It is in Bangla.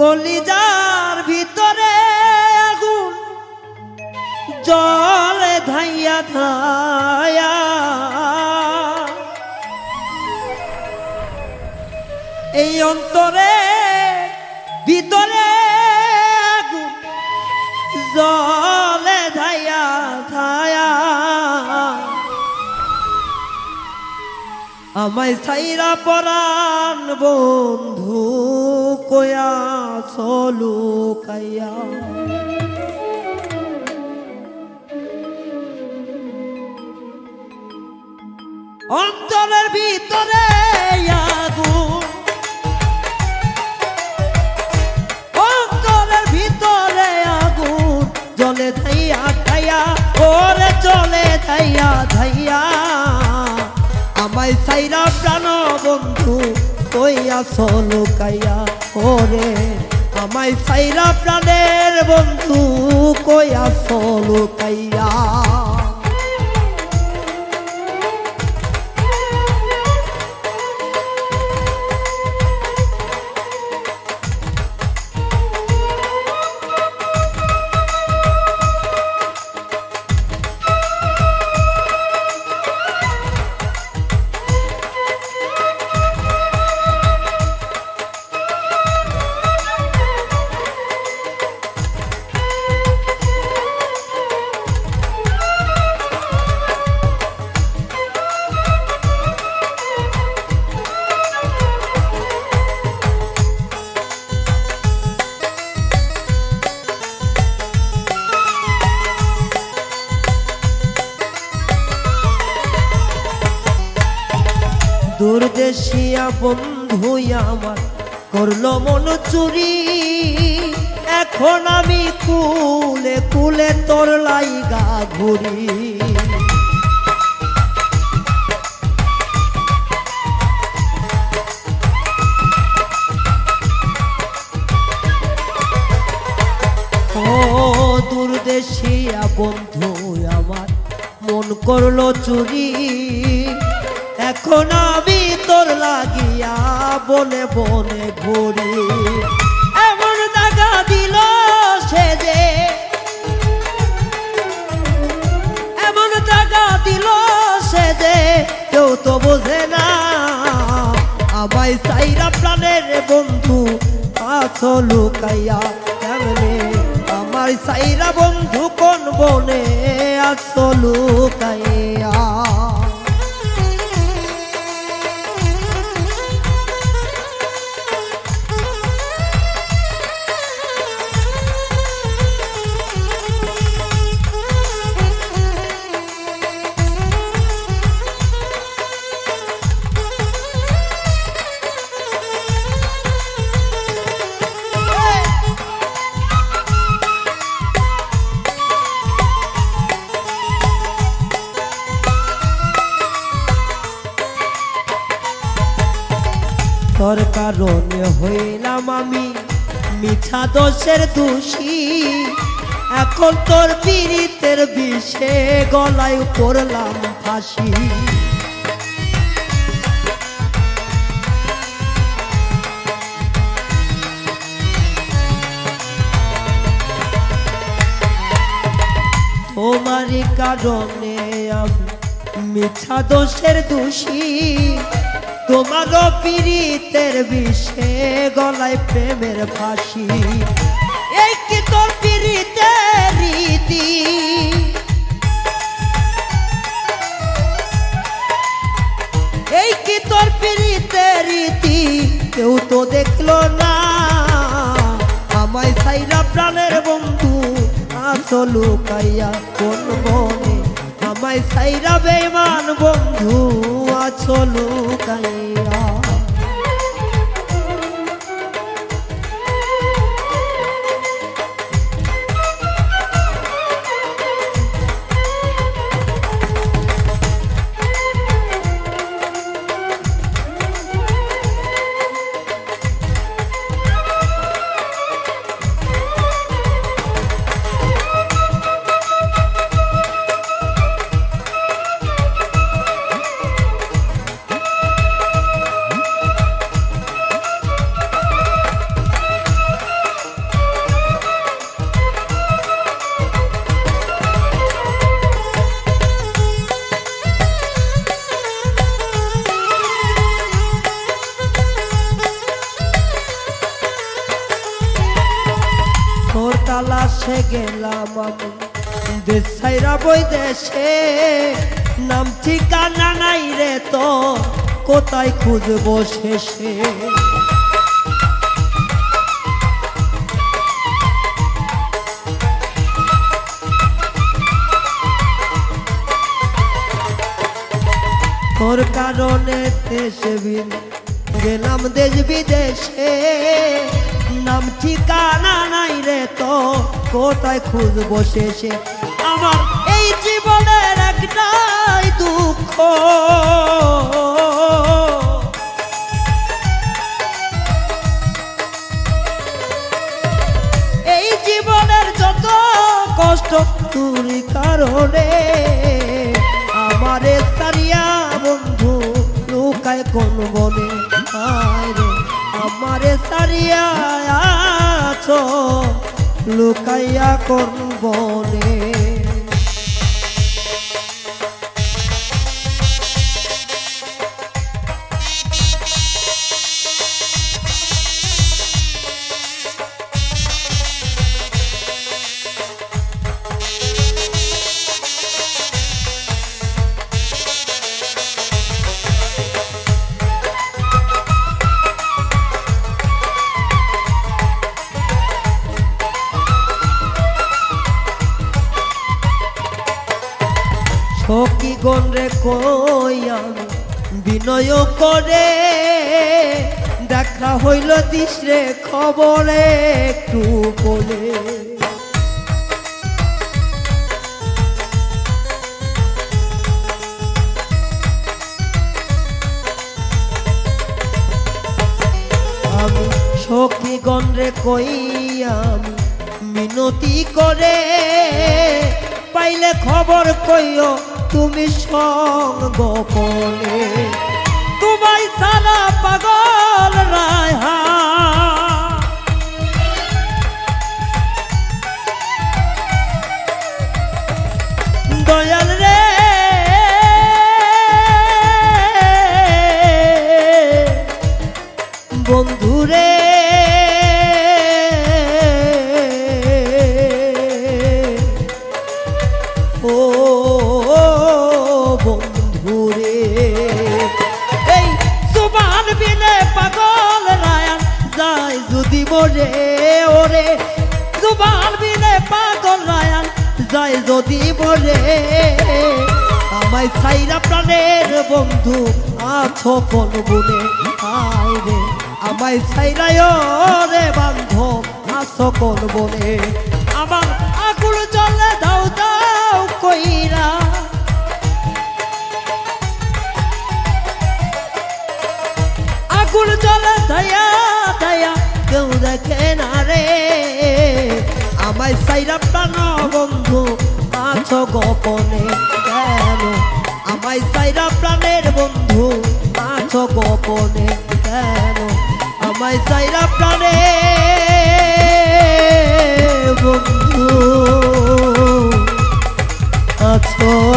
কলিজার ভিতরে আগুন জলে ধাইয়া ধায়া এই অন্তরে ভিতরে আগুন জলে ধাইয়া ধায়া আমায় সাইরা পরাণ বন্ধু। কয়া, চলু কাইয়া অন্তরের ভিতরে আগুন। অন্তরের ভিতরে আগুন। জলে ধাইয়া ধাইয়া, ওরে জলে ধাইয়া ধাইয়া। আমায় সাইরা প্রাণ বন্ধু কইয়া চলো কাইয়া ওরে। আমায় সাইরা প্রাণের বন্ধু কইয়া চলো কাইয়া। বন্ধু আমার, করল মন চুরি। এখন আমি কুলে কুলে তোর লাইগা ঘুরি। ও দূরদেশিয়া বন্ধু আমার, মন করল চুরি। এখন আমি তোর লাগিয়া বনে বনে ঘুরি। এমন দাগা দিল সে যে, এমন দাগা দিল সে যে, কেউ তো বোঝে না। আমায় সাইরা প্রাণের বন্ধু আছো লুকাইয়া আমার সাইরা বন্ধু তোর কারণে হইলাম আমি মিছা দোষের দোষী। এখন তোর পীড়িতের বিষে গলায় পড়লাম ফাঁসি। তোমারই কারণে আমি মিছা দোষের দোষী। তোমারও পীড়িতের বিষে গলায় প্রেমের ফাঁসি। এই কি তোর পীড়িতের রীতি? এই তোর রীতি? কেউ তো দেখল না। আমায় সাইরা প্রাণের বন্ধু আসলু কাইয়া কোন বনে। আমায় সাইরা বেমান বন্ধু আছো কাইয়া গেলাম আমি। দেশ ছাইরা বই দেশে, নাম ঠিকানা নাই রে তো কোথায় খুঁজবো শেষে? তোর কারণে দেশে গেলাম দেশ বিদেশে। নাম ঠিকানা নাই রে তো, কোথায় খুঁজবো শেষে? আমার এই জীবনের একটাই দুঃখ। এই জীবনের যত কষ্ট তুরি কারণে, আমারে সারিয়া বন্ধু লুকায় কোন বনে? আয় রে আমারে সারিয়া আছো লুকাইয়া কোন বনে। সখী গণ রে কই আমি? বিনয় করে দেখা হইল দিস রে খবরে একটু বলে। সখী গণ রে কই মিনতি করে পাইলে খবর কইও তুমি সঙ্গ বলে তোমায় সারা পাগল মরে ওরে। সুবান বিনে পাগল রায়ান যায় যদি মরে আমায় সাইরা প্রাণের বন্ধু আছো কোন গুণে? আয় রে, আমায় সাইরায় রে বান্ধব আছো কোন বনে? আমার আকুল জলে দাও দাও কইরা। আগুন জলে দয়া আমায় সাইরা প্রাণ বন্ধু আছো গোপনে কেন আমায় সাইরা প্রাণের বন্ধু আছো গোপনে কেন আমায় সাইরা প্রাণে বন্ধু, আছো।